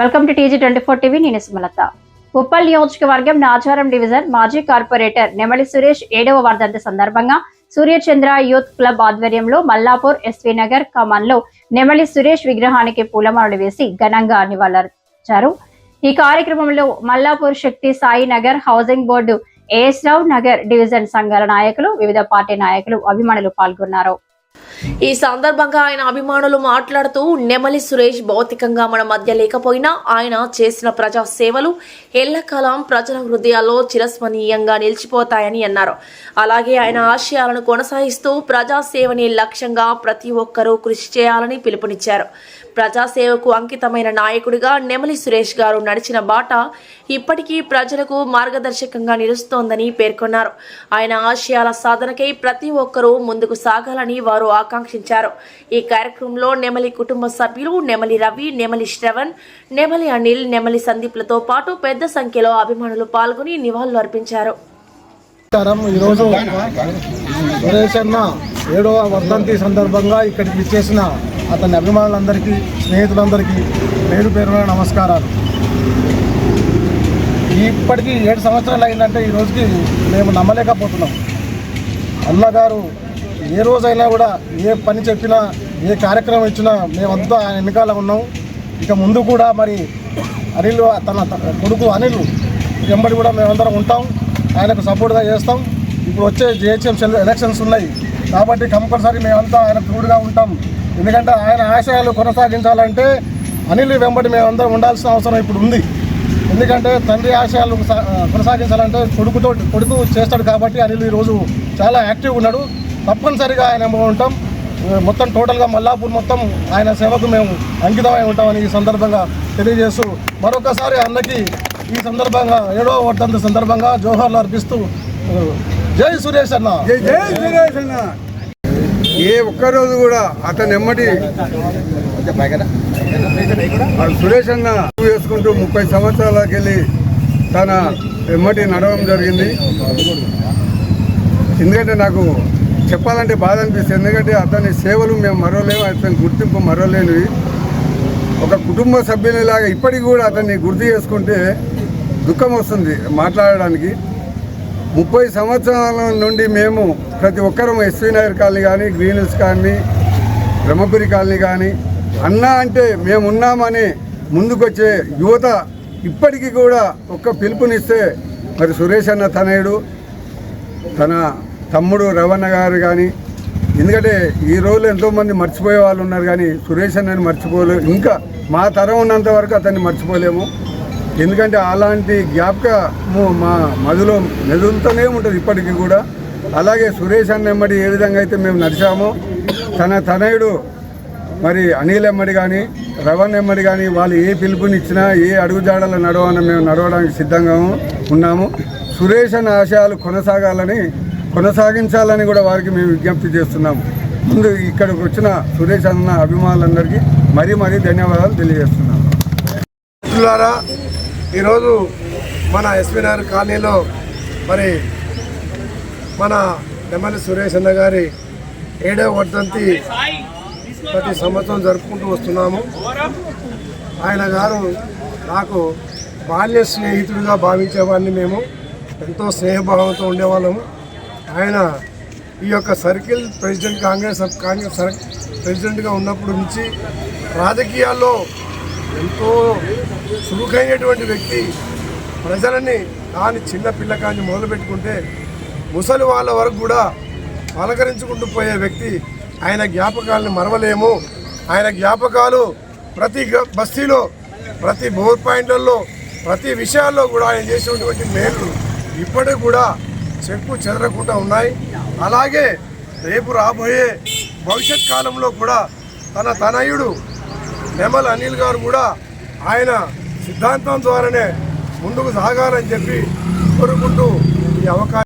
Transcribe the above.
Welcome to TG twenty four TV నేను సుమలత. ఉప్పల్ నియోజకవర్గం Nacharam division మాజీ కార్పొరేటర్ నెమలి సురేష్ ఏడవ వర్ధంతి సందర్భంగా సూర్యచంద్ర యూత్ క్లబ్ ఆధ్వర్యంలో మల్లాపూర్ ఎస్వి నగర్ కమాన్లో నెమలి సురేష్ విగ్రహానికి పూలమాలలు వేసి ఘనంగా నివాళులర్చారు. ఈ కార్యక్రమంలో Mallapur Shakti Sai Nagar housing board AS Rao Nagar division సంఘాల నాయకులు వివిధ పార్టీ నాయకులు అభిమానులు పాల్గొన్నారు. ఈ సందర్భంగా ఆయన అభిమానులు మాట్లాడుతూ నెమలి సురేష్ భౌతికంగా మన మధ్య లేకపోయినా ఆయన చేసిన ప్రజా సేవలు ఎల్లకాలం ప్రజల హృదయాల్లో చిరస్మరణీయంగా నిలిచిపోతాయని అన్నారు. అలాగే ఆయన ఆశయాలను కొనసాగిస్తూ ప్రజాసేవని లక్ష్యంగా ప్రతి ఒక్కరూ కృషి చేయాలని పిలుపునిచ్చారు. ప్రజాసేవకు అంకితమైన నాయకుడిగా నెమలి సురేష్ గారు నడిచిన బాట ఇప్పటికీ ప్రజలకు మార్గదర్శకంగా నిలుస్తోందని పేర్కొన్నారు. ఆయన ఆశయాల సాధనకై ప్రతి ఒక్కరూ ముందుకు సాగాలని వారు ఆకాంక్షించారు. ఈ కార్యక్రమంలో నెమలి కుటుంబ సభ్యులు నెమలి రవి నెమలి శ్రవణ్ నెమలి అనిల్ నెమలి సందీప్లతో పాటు పెద్ద సంఖ్యలో అభిమానులు పాల్గొని నివాళులు అర్పించారు. ఈరోజు సురేష్ అన్న ఏడవ వర్ధంతి సందర్భంగా ఇక్కడికి ఇచ్చేసిన అతని అభిమానులందరికీ స్నేహితులందరికీ పేరు పేరున నమస్కారాలు. ఇప్పటికీ ఏడు సంవత్సరాలు అయిందంటే ఈ రోజుకి మేము నమ్మలేకపోతున్నాం. అన్నగారు ఏ రోజైనా కూడా ఏ పని చెప్పినా ఏ కార్యక్రమం ఇచ్చినా మేమంతా ఆయన వెనకాల ఉన్నాం. ఇక ముందు కూడా మరి అనిల్ తన కొడుకు అనిల్ వెంబడి కూడా మేమందరం ఉంటాం. ఆయనకు సపోర్ట్గా చేస్తాం. ఇప్పుడు వచ్చే జిహెచ్ఎం ఎలక్షన్స్ ఉన్నాయి. కాబట్టి కంపల్సరీ మేమంతా ఆయన తోడుగా ఉంటాం. ఎందుకంటే ఆయన ఆశయాలు కొనసాగించాలంటే అనిల్ వెంబడి మేమందరం ఉండాల్సిన అవసరం ఇప్పుడు ఉంది. ఎందుకంటే తండ్రి ఆశయాలు కొనసాగించాలంటే కొడుకుతో కొడుకు చేస్తాడు కాబట్టి అనిల్ ఈరోజు చాలా యాక్టివ్గా ఉన్నాడు. తప్పనిసరిగా ఆయన ఉంటాం. మొత్తం టోటల్గా మల్లాపూర్ మొత్తం ఆయన సేవకు మేము అంకితమై ఉంటామని ఈ సందర్భంగా తెలియజేస్తూ మరొకసారి అన్నకి ఈ సందర్భంగా ఏడవ వర్ధంతి సందర్భంగా జోహార్లు అర్పిస్తూ జై సురేష్ అన్న. జై జై సురేష్ అన్న. ఏ ఒక్కరోజు కూడా అతను ఎమ్మటి సురేష్ అన్న వేసుకుంటూ ముప్పై సంవత్సరాలకు వెళ్ళి తన ఎమ్మటి నడవడం జరిగింది. ఎందుకంటే నాకు చెప్పాలంటే బాధ అనిపిస్తుంది. ఎందుకంటే అతని సేవలు మేము మరోలేము అతని గుర్తింపు మరోలేనివి ఒక కుటుంబ సభ్యునిలాగా ఇప్పటికి కూడా అతన్ని గుర్తు చేసుకుంటే దుఃఖం వస్తుంది మాట్లాడడానికి. ముప్పై సంవత్సరాల నుండి మేము ప్రతి ఒక్కరం ఎస్వీ నగర్ కాలనీ కానీ green hills colony Brahmapuri colony కానీ అన్నా అంటే మేమున్నామని ముందుకొచ్చే యువత ఇప్పటికీ కూడా ఒక్క పిలుపునిస్తే మరి సురేష్ అన్న తనయుడు తన తమ్ముడు రవణ గారు కానీ ఎందుకంటే ఈ రోజులు ఎంతోమంది మర్చిపోయే వాళ్ళు ఉన్నారు కానీ సురేష్ అన్నని మర్చిపోలేము ఇంకా మా తరం ఉన్నంత వరకు అతన్ని మర్చిపోలేము. ఎందుకంటే అలాంటి జ్ఞాపకము మా మదిలో మెదులుతూనే ఉంటుంది ఇప్పటికీ కూడా. అలాగే సురేష్ అన్న ఎమ్మడి ఏ విధంగా అయితే మేము నడిచామో తన తనయుడు మరి అనిల్ ఎమ్మడి కానీ రవణ్ ఎమ్మడి కానీ వాళ్ళు ఏ పిలుపునిచ్చినా ఏ అడుగుజాడలు నడవాలని మేము నడవడానికి సిద్ధంగా ఉన్నాము. సురేష్ అన్న ఆశయాలు కొనసాగాలని కొనసాగించాలని కూడా వారికి మేము విజ్ఞప్తి చేస్తున్నాము. ముందు ఇక్కడికి వచ్చిన సురేష్ అన్న అభిమానులందరికీ మరీ మరీ ధన్యవాదాలు తెలియజేస్తున్నాము. ద్వారా ఈరోజు మన ఎస్పీ నగర్ కాలనీలో మరి మన ఎమ్మెల్యే సురేష్ అన్న గారి ఏడవ వర్ధంతి ప్రతి సంవత్సరం జరుపుకుంటూ వస్తున్నాము. ఆయన గారు నాకు బాల్య స్నేహితుడిగా భావించేవాడిని మేము. ఎంతో స్నేహభావంతో ఉండేవాళ్ళము. ఆయన ఈ యొక్క సర్కిల్ ప్రెసిడెంట్ కాంగ్రెస్ కాంగ్రెస్ సర్- ప్రెసిడెంట్గా ఉన్నప్పటి నుంచి రాజకీయాల్లో ఎంతో చురుకైనటువంటి వ్యక్తి ప్రజలని దాని చిన్న పిల్లకాన్ని మొదలుపెట్టుకుంటే ముసలి వాళ్ళ వరకు కూడా పలకరించుకుంటూ పోయే వ్యక్తి ఆయన జ్ఞాపకాలను మరవలేము. ఆయన జ్ఞాపకాలు ప్రతి గ- బస్తీలో ప్రతి బోర్ పాయింట్లలో ప్రతి విషయాల్లో కూడా ఆయన చేసినటువంటి మేలు ఇప్పటికి కూడా చెక్కు చెదరకుండా ఉన్నాయి. అలాగే రేపు రాబోయే భవిష్యత్ కాలంలో కూడా తన తనయుడు నెమల్ అనిల్ గారు కూడా ఆయన సిద్ధాంతం ద్వారానే ముందుకు సాగాలని చెప్పి కోరుకుంటూ ఈ అవకాశం